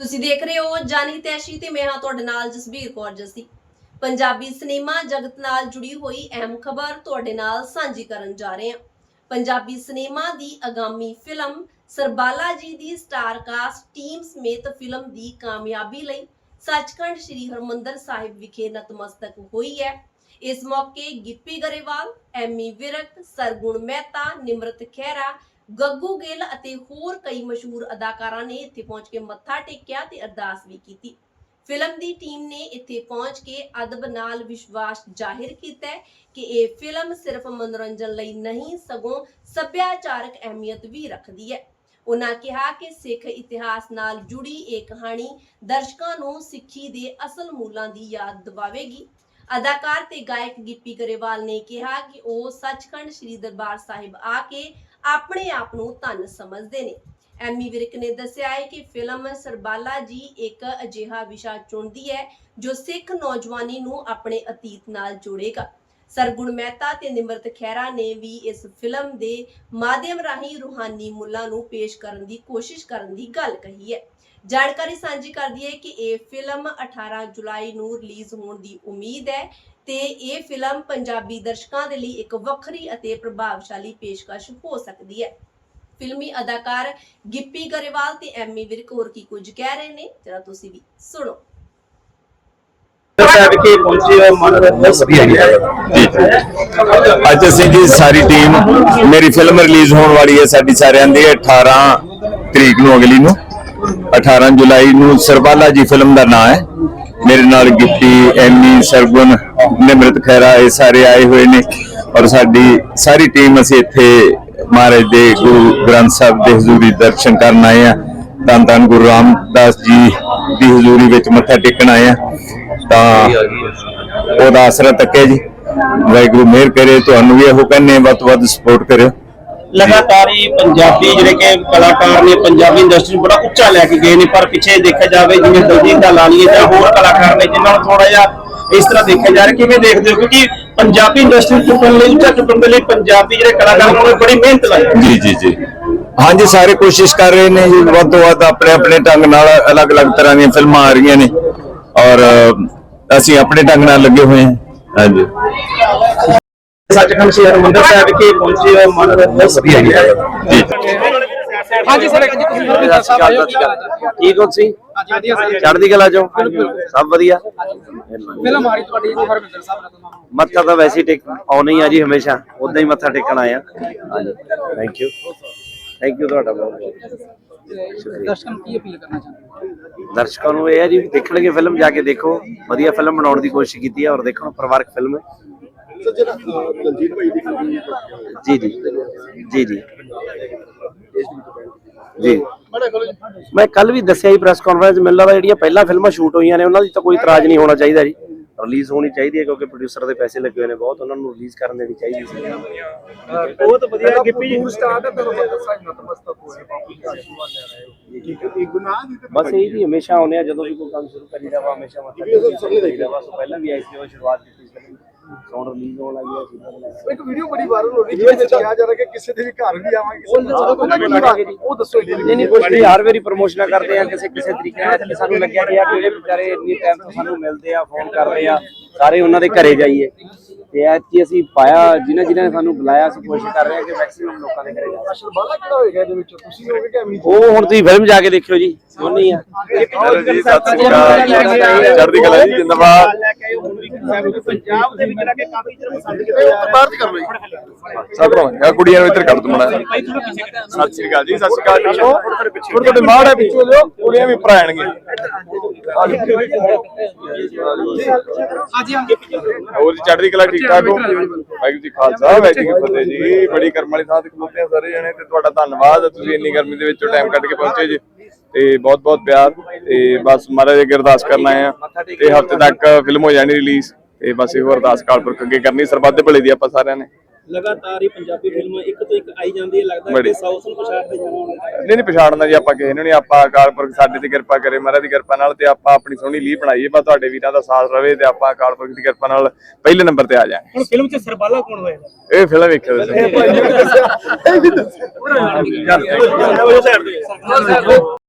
ਤੁਸੀਂ ਦੇਖ ਰਹੇ ਹੋ ਜਾਨੀ ਤੈਸ਼ੀ ਤੇ ਮੈਂ ਹਾਂ ਤੁਹਾਡੇ ਨਾਲ ਜਸਬੀਰ ਕੌਰ ਜੱਸੀ। ਪੰਜਾਬੀ ਸਿਨੇਮਾ ਜਗਤ ਨਾਲ ਜੁੜੀ ਹੋਈ ਅਹਿਮ ਖਬਰ ਤੁਹਾਡੇ ਨਾਲ ਸਾਂਝੀ ਕਰਨ ਜਾ ਰਹੇ ਹਾਂ। ਪੰਜਾਬੀ ਸਿਨੇਮਾ ਦੀ ਆਗਾਮੀ ਫਿਲਮ ਸਰਬਾਲਾ ਜੀ ਦੀ ਸਟਾਰ ਕਾਸਟ ਟੀਮ ਸਮੇਤ ਫਿਲਮ ਦੀ ਕਾਮਯਾਬੀ ਲਈ ਸੱਚਖੰਡ ਸ੍ਰੀ ਹਰਮੰਦਰ ਸਾਹਿਬ ਵਿਖੇ ਨਤਮਸਤਕ ਹੋਈ ਹੈ। ਇਸ ਮੌਕੇ ਗਿੱਪੀ ਗਰੇਵਾਲ, ਐਮੀ ਵਿਰਕ, ਸਰਗੁਣ ਮਹਿਤਾ, ਨਿਮਰਤ ਖਹਿਰਾ ਗੱਗੂ ਗਿੱਲ ਅਤੇ ਹੋਰ ਕਈ ਮਸ਼ਹੂਰ ਅਦਾਕਾਰਾਂ ਨੇ ਇੱਥੇ ਪਹੁੰਚ ਕੇ ਮੱਥਾ ਟੇਕਿਆ ਤੇ ਅਰਦਾਸ ਵੀ ਕੀਤੀ। ਫਿਲਮ ਦੀ ਟੀਮ ਨੇ ਇੱਥੇ ਪਹੁੰਚ ਕੇ ਅਦਬ ਨਾਲ ਵਿਸ਼ਵਾਸ ਜ਼ਾਹਿਰ ਕੀਤਾ ਕਿ ਇਹ ਫਿਲਮ ਸਿਰਫ ਮਨੋਰੰਜਨ ਲਈ ਨਹੀਂ, ਸਗੋਂ ਸੱਭਿਆਚਾਰਕ ਅਹਿਮੀਅਤ ਵੀ ਰੱਖਦੀ ਹੈ। ਉਹਨਾਂ ਕਿਹਾ ਕਿ ਸਿੱਖ ਇਤਿਹਾਸ ਨਾਲ ਜੁੜੀ ਇਹ ਕਹਾਣੀ ਦਰਸ਼ਕਾਂ ਨੂੰ ਸਿੱਖੀ ਦੇ ਅਸਲ ਮੂਲਾਂ ਦੀ ਯਾਦ ਦਿਵਾਵੇਗੀ। ਅਦਾਕਾਰ ਤੇ ਗਾਇਕ ਗਿੱਪੀ ਗਰੇਵਾਲ ਨੇ ਕਿਹਾ ਕਿ ਉਹ ਸੱਚਖੰਡ ਸ੍ਰੀ ਦਰਬਾਰ ਸਾਹਿਬ ਆ ਕੇ ਆਪਣੇ ਆਪ ਨੂੰ ਧੰਨ ਸਮਝਦੇ ਨੇ। ਐਮੀ ਵਿਰਕ ਨੇ ਦੱਸਿਆ ਹੈ ਕਿ ਫਿਲਮ ਸਰਬਾਲਾ ਜੀ ਇੱਕ ਅਜਿਹਾ ਵਿਸ਼ਾ ਚੁਣਦੀ ਹੈ ਜੋ ਸਿੱਖ ਨੌਜਵਾਨੀ ਨੂੰ ਆਪਣੇ ਅਤੀਤ ਨਾਲ ਜੋੜੇਗਾ। ਸਰਗੁਣ ਮਹਿਤਾ ਤੇ ਨਿਮਰਤ ਖਹਿਰਾ ਨੇ ਵੀ ਇਸ ਫਿਲਮ ਦੇ ਮਾਧਿਅਮ ਰਾਹੀਂ ਰੂਹਾਨੀ ਮੁੱਲਾਂ ਨੂੰ ਪੇਸ਼ ਕਰਨ ਦੀ ਕੋਸ਼ਿਸ਼ ਕਰਨ ਦੀ ਗੱਲ ਕਹੀ ਹੈ। ਜਾਣਕਾਰੀ ਸਾਂਝੀ ਕਰਦੀ ਹੈ ਕਿ ਇਹ ਫਿਲਮ 18 ਜੁਲਾਈ ਨੂੰ ਰਿਲੀਜ਼ ਹੋਣ ਦੀ ਉਮੀਦ ਹੈ ਤੇ ਇਹ ਫਿਲਮ ਪੰਜਾਬੀ ਦਰਸ਼ਕਾਂ ਦੇ ਲਈ ਇੱਕ ਵੱਖਰੀ ਅਤੇ ਪ੍ਰਭਾਵਸ਼ਾਲੀ ਪੇਸ਼ਕਸ਼ ਹੋ ਸਕਦੀ ਹੈ। ਫਿਲਮੀ ਅਦਾਕਾਰ ਗਿੱਪੀ ਗਰੇਵਾਲ ਤੇ ਐਮੀ ਵਿਰਕ ਹੋਰ ਕੀ ਕੁਝ ਕਹਿ ਰਹੇ ਨੇ, ਜਰਾ ਤੁਸੀਂ ਵੀ ਸੁਣੋ। ਸਾਹਿਬ ਕੇ ਪਹੁੰਚੇ ਮਨ ਬਹੁਤ ਵਧੀਆ ਜੀ। ਅੱਜ ਅਸੀਂ ਜੀ ਸਾਰੀ ਟੀਮ ਮੇਰੀ ਫਿਲਮ ਰਿਲੀਜ਼ ਹੋਣ ਵਾਲੀ ਹੈ ਸਾਡੀ ਸਾਰਿਆਂ ਦੀ 18 ਤਰੀਕ ਨੂੰ ਅਗਲੀ ਨੂੰ। 18 ਜੁਲਾਈ ਨੂੰ ਸਰਬਾਲਾ ਜੀ ਫਿਲਮ ਦਾ ਨਾਮ ਹੈ। ਮੇਰੇ ਨਾਲ ਗਿੱਪੀ ਐਮੀ ਸਰਗੁਣ, ਨਿਮਰਤ ਖੈਰਾ ਇਹ ਸਾਰੇ ਆਏ ਹੋਏ ਨੇ। ਔਰ ਸਾਡੀ ਸਾਰੀ ਟੀਮ ਅਸੀਂ ਇੱਥੇ ਮਹਾਰਾਜ ਦੇ ਗੁਰੂ ਗ੍ਰੰਥ ਸਾਹਿਬ ਦੇ ਹਜ਼ੂਰੀ ਦਰਸ਼ਨ ਕਰਨ ਆਏ ਆ ਧੰਨ ਧੰਨ ਗੁਰੂ ਰਾਮਦਾਸ ਜੀ ਦੀ ਹਜ਼ੂਰੀ ਵਿੱਚ ਮੱਥਾ ਟੇਕਣ ਆਏ ਆ ਤਾਂ ਉਹਦਾ ਆਸਰਾ ਤੱਕੇ ਜੀ। ਵਾਹਿਗੁਰੂ ਮਿਹਰ ਕਰੇ ਤੁਹਾਨੂੰ ਵੀ ਇਹੋ ਕਹਿੰਨੇ ਵੱਧ ਵੱਧ ਸਪੋਰਟ ਕਰਿਓ। ਲਗਾਤਾਰ ਹੀ ਪੰਜਾਬੀ ਜਿਹੜੇ ਕਿ ਕਲਾਕਾਰ ਨੇ ਪੰਜਾਬੀ ਇੰਡਸਟਰੀ ਨੂੰ ਬੜਾ ਉੱਚਾ ਲੈ ਕੇ ਗਏ ਨੇ ਪਰ ਪਿੱਛੇ ਦੇਖਿਆ ਜਾਵੇ ਜਿਵੇਂ ਦਲਜੀਤ ਦਾ ਲਾ ਲਈਏ ਜਾਂ ਹੋਰ ਕਲਾਕਾਰ ਨੇ ਜਿਨ੍ਹਾਂ ਨੂੰ ਥੋੜਾ ਜਿਹਾ ਇਸ ਤਰ੍ਹਾਂ ਦੇਖਿਆ ਜਾ ਰਿਹਾ ਕਿਵੇਂ ਦੇਖਦੇ ਹੋ? ਕਿਉਂਕਿ ਪੰਜਾਬੀ ਇੰਡਸਟਰੀ ਚੁੱਕਣ ਲਈ ਉੱਚਾ ਚੁੱਕਣ ਦੇ ਲਈ ਪੰਜਾਬੀ ਜਿਹੜੇ ਕਲਾਕਾਰ ਨੇ ਉਹਨਾਂ ਨੇ ਬੜੀ ਮਿਹਨਤ ਲਾਈ ਜੀ ਜੀ ਜੀ। ਹਾਂਜੀ ਸਾਰੇ ਕੋਸ਼ਿਸ਼ ਕਰ ਰਹੇ ਨੇ ਜੀ ਵੱਧ ਤੋਂ ਵੱਧ ਆਪਣੇ ਆਪਣੇ ਢੰਗ ਨਾਲ ਅਲੱਗ-ਅਲੱਗ ਤਰ੍ਹਾਂ ਦੀਆਂ ਫਿਲਮਾਂ ਆ ਰਹੀਆਂ ਨੇ। ਔਰ ਅਸੀਂ ਆਪਣੇ ਢੰਗ ਨਾਲ ਲੱਗੇ ਹੋਏ ਹਾਂ। ਹਾਂਜੀ। ਸੱਚਖੰਡ ਸ੍ਰੀ ਹਰਿਮੰਦਰ ਸਾਹਿਬ ਵਿਖੇ ਪਹੁੰਚੇ ਹੋ ਮਨ ਬਹੁਤ ਵਧੀਆ ਜੀ ਜੀ। ਹਾਂਜੀ ਸਰ ਇੱਕ ਜੀ ਤੁਸੀਂ ਹੋਰ ਵੀ ਦੱਸ ਸਕਦੇ ਹੋ? ਕੀ? ਠੀਕ ਹੋ ਤੁਸੀਂ ਚੜ੍ਹਦੀ ਕਲਾ ਚੋਂ? ਸਭ ਵਧੀਆ? ਆ ਰਹੀ ਤੁਹਾਡੀ ਜੀ ਹਰਵਿੰਦਰ ਸਾਹਿਬ ਦਾ ਮੱਥਾ ਤਾਂ ਵੈਸੇ ਟੇਕ ਆਉਣਾ ਹੀ ਆ ਜੀ ਹਮੇਸ਼ਾ। ਉਦਾਂ ਹੀ ਮੱਥਾ ਟੇਕਣ ਆਇਆ ਹਾਂਜੀ। ਥੈਂਕ ਯੂ ਥੈਂਕ ਯੂ ਤੁਹਾਡਾ ਬਹੁਤ ਬਹੁਤ। ਦਰਸ਼ਕਾਂ ਨੂੰ ਕੀ ਅਪੀਲ ਕਰਨਾ ਚਾਹੁੰਦੇ ਹੋ? ਦਰਸ਼ਕਾਂ ਨੂੰ ਇਹ ਹੈ ਜੀ ਵੀ ਦੇਖਣਗੇ ਫਿਲਮ ਜਾ ਕੇ ਦੇਖੋ। ਵਧੀਆ ਫਿਲਮ ਬਣਾਉਣ ਦੀ ਕੋਸ਼ਿਸ਼ ਕੀਤੀ ਹੈ ਔਰ ਦੇਖੋ ਪਰਿਵਾਰਕ ਫਿਲਮ ਹੈ। ਜੀ ਜੀ। ਜੀ ਜੀ। ਜੀ। ਮੈਂ ਕੱਲ ਵੀ ਦੱਸਿਆ ਜੀ ਪ੍ਰੈਸ ਕਾਨਫਰੰਸ ਮਿਲਦਾ ਵਾ ਜਿਹੜੀਆਂ ਪਹਿਲਾਂ ਫਿਲਮਾਂ ਸ਼ੂਟ ਹੋਈਆਂ ਨੇ ਉਹਨਾਂ ਦੀ ਤਾਂ ਕੋਈ ਇਤਰਾਜ਼ ਨਹੀਂ ਹੋਣਾ ਚਾਹੀਦਾ ਜੀ। ਰਿਲੀਜ਼ ਹੋਣੀ ਚਾਹੀਦੀ ਹੈ ਕਿਉਂਕਿ ਪ੍ਰੋਡਿਊਸਰ ਦੇ ਪੈਸੇ ਲੱਗੇ ਹੋਏ ਨੇ ਬਹੁਤ ਉਹਨਾਂ ਨੂੰ ਰਿਲੀਜ਼ ਕਰਨ ਦੇਣੀ ਚਾਹੀਦੀ ਸੀ। ਬਹੁਤ ਵਧੀਆ ਗਿੱਪੀ ਜੀ। ਸਟਾਰਟ ਹੈ ਤੁਹਾਨੂੰ ਮਤਲਬ ਸਾਹਿਬ ਨਤਮਸਤਕ ਹੋਏ ਬਾਪੂ ਜੀ ਦਾ ਆਸ਼ੀਰਵਾਦ ਲੈ ਰਹੇ ਹੋ। ਬਸ ਇਹ ਜੀ ਹਮੇਸ਼ਾ ਆਉਂਦੇ ਆ ਜਦੋਂ ਵੀ ਕੋਈ ਕੰਮ ਸ਼ੁਰੂ ਕਰੀਦਾ ਵਾ ਹਮੇਸ਼ਾ ਸੋ ਪਹਿਲਾਂ ਵੀ ਆਈ ਸੀ ਉਹ ਸ਼ੁਰੂਆਤ ਕੀਤੀ ਸੀ। ਸਾਊਂਡ ਰਿਲੀਜ਼ ਹੋਣ ਲੱਗੀ ਸੀ ਇੱਕ ਵੀਡੀਓ ਬੜੀ ਵਾਇਰਲ ਹੋ ਰਹੀ ਹੈ ਜਿਹਦੇ ਵਿੱਚ ਕਿਹਾ ਜਾ ਰਿਹਾ ਕਿ ਕਿਸੇ ਦੇ ਵੀ ਘਰ ਵੀ ਆਵਾਂਗੇ ਕਿਸੇ ਦੇ ਉਹਦਾ ਕੀ ਬਾਤ ਹੈ? ਉਹ ਦੱਸੋ ਜੀ। ਨਹੀਂ ਨਹੀਂ ਕੁਝ ਨਹੀਂ ਹਰ ਵਾਰੀ ਪ੍ਰਮੋਸ਼ਨਾਂ ਕਰਦੇ ਆ ਕਿਸੇ ਕਿਸੇ ਤਰੀਕੇ ਨਾਲ ਤੇ ਸਾਨੂੰ ਲੱਗਿਆ ਕਿ ਯਾਰ ਜਿਹੜੇ ਵਿਚਾਰੇ ਇੰਨੀ ਟਾਈਮ ਤੋਂ ਸਾਨੂੰ ਮਿਲਦੇ ਆ ਫੋਨ ਕਰਦੇ ਆ ਸਾਰੇ ਉਹਨਾਂ ਦੇ ਘਰੇ ਜਾਈਏ। ਤੇ ਐਤਕੀ ਅਸੀਂ ਪਾਇਆ ਜਿਨ੍ਹਾਂ ਜਿਨ੍ਹਾਂ ਨੇ ਸਾਨੂੰ ਬੁਲਾਇਆ ਅਸੀਂ ਕੋਸ਼ਿਸ਼ ਕਰ ਰਹੇ ਹਾਂ ਕਿ ਮੈਕਸਿਮਮ ਲੋਕਾਂ ਦੇ ਘਰੇ ਜਾਈਏ। ਸ਼ਰਬਾਲਾ ਕਿਹੜਾ ਹੋਏਗਾ ਇਹਦੇ ਵਿੱਚ? ਤੁਸੀਂ ਹੋਗੇ ਕਿ ਅਮੀਰ? ਉਹ ਹੁਣ ਤੁਸੀਂ ਫਿਲਮ ਜਾ ਕੇ ਦੇਖਿਓ ਜੀ ਹੀ ਆ। ਜੀ ਸਤਿ ਸ੍ਰੀ ਅਕਾਲ। ਚੜ੍ਹਦੀ ਕਲਾ ਜੀ ਜਿੰਦਾਬਾਦ। ਪੰਜਾਬ ਦੇ ਵਿੱਚ ਲੱਗੇ ਕਾਫੀ ਚਿਰ ਪਸੰਦ ਬਾਹਰ ਦੀ ਕਰ ਲਓ ਸਾਧਰੋਂ ਆ ਕੁੜੀਆਂ ਨੂੰ ਇੱਧਰ ਕੱਢ ਦੋ ਮੜਾ ਸਤਿ ਸ੍ਰੀ ਅਕਾਲ ਜੀ ਸਤਿ ਸ੍ਰੀ ਅਕਾਲ। ਪਿੱਛੋਂ ਥੋੜੇ ਥੋੜੇ ਮਾੜ ਹੈ ਪਿੱਛੋਂ ਲਿਓ ਕੁੜੀਆਂ ਵੀ ਭਰਾਣਗੇ ਹਾਂਜੀ ਹਾਂਜੀ। ਹੋਰ ਜੀ ਚੜ੍ਹਦੀ ਕਲਾ ਠੀਕ ਠਾਕ ਹੋ? ਵਾਹਿਗੁਰੂ ਜੀ ਖਾਲਸਾ ਵਾਹਿਗੁਰੂ ਜੀ ਕੀ ਫਤਿਹ ਜੀ। ਬੜੀ ਕਰਮ ਵਾਲੀ ਥਾਂ ਤੇ ਖਲੋਤੇ ਆ ਸਾਰੇ ਜਣੇ ਤੇ ਤੁਹਾਡਾ ਧੰਨਵਾਦ। ਤੁਸੀਂ ਇੰਨੀ ਗਰਮੀ ਦੇ ਵਿੱਚੋਂ ਟਾਈਮ ਕੱਢ ਕੇ ਪਹੁੰਚੇ ਜੀ। ਤੇ ਬਹੁਤ ਬਹੁਤ ਪਿਆਰ ਤੇ ਬਸ ਮਹਾਰਾਜ ਅੱਗੇ ਅਰਦਾਸ ਕਰਨ ਆਏ ਆ ਤੇ ਹਫ਼ਤੇ ਤੱਕ ਫਿਲਮ ਹੋ ਜਾਣੀ ਰਿਲੀਜ਼ ਤੇ ਬਸ ਇਹੋ ਅਰਦਾਸ ਕਾਲਪੁਰਖ ਅੱਗੇ ਕਰਨੀ ਸਰਬੱਤ ਦੇ ਭਲੇ ਦੀ ਆਪਾਂ ਸਾਰਿਆਂ ਨੇ ਲਗਾਤਾਰ ਹੀ ਪੰਜਾਬੀ ਫਿਲਮਾਂ ਇੱਕ ਤੋਂ ਇੱਕ ਆਈ ਜਾਂਦੀ ਹੈ ਲੱਗਦਾ ਬੜੀ। ਸਾਊਥ ਨੂੰ ਪਛਾੜਦੇ ਜਾਣਾ ਨਹੀਂ ਨਹੀਂ ਪਛਾੜਨਾ ਜੀ ਆਪਾਂ ਕਿਸੇ ਨੂੰ ਨਹੀਂ ਆਪਾਂ ਅਕਾਲ ਪੁਰਖ ਸਾਡੇ ਤੇ ਕਿਰਪਾ ਕਰੇ ਮਹਾਰਾਜ ਦੀ ਕਿਰਪਾ ਨਾਲ ਤੇ ਆਪਾਂ ਆਪਣੀ ਸੋਹਣੀ ਲੀਹ ਬਣਾਈਏ ਬਸ ਤੁਹਾਡੇ ਵੀਰਾਂ ਦਾ ਸਾਥ ਰਵੇ ਤੇ ਆਪਾਂ ਅਕਾਲ ਪੁਰਖ ਦੀ ਕਿਰਪਾ ਨਾਲ ਪਹਿਲੇ ਨੰਬਰ ਤੇ ਆ ਜਾਏ ਹੁਣ ਫਿਲਮ 'ਚ ਸਰਬਾਲਾ ਕੌਣ ਹੋਏਗਾ ਇਹ ਫਿਲਮ ਵੇਖਿਓ ਤੁਸੀਂ ਉਹ ਸਾਈਡ ਤੇ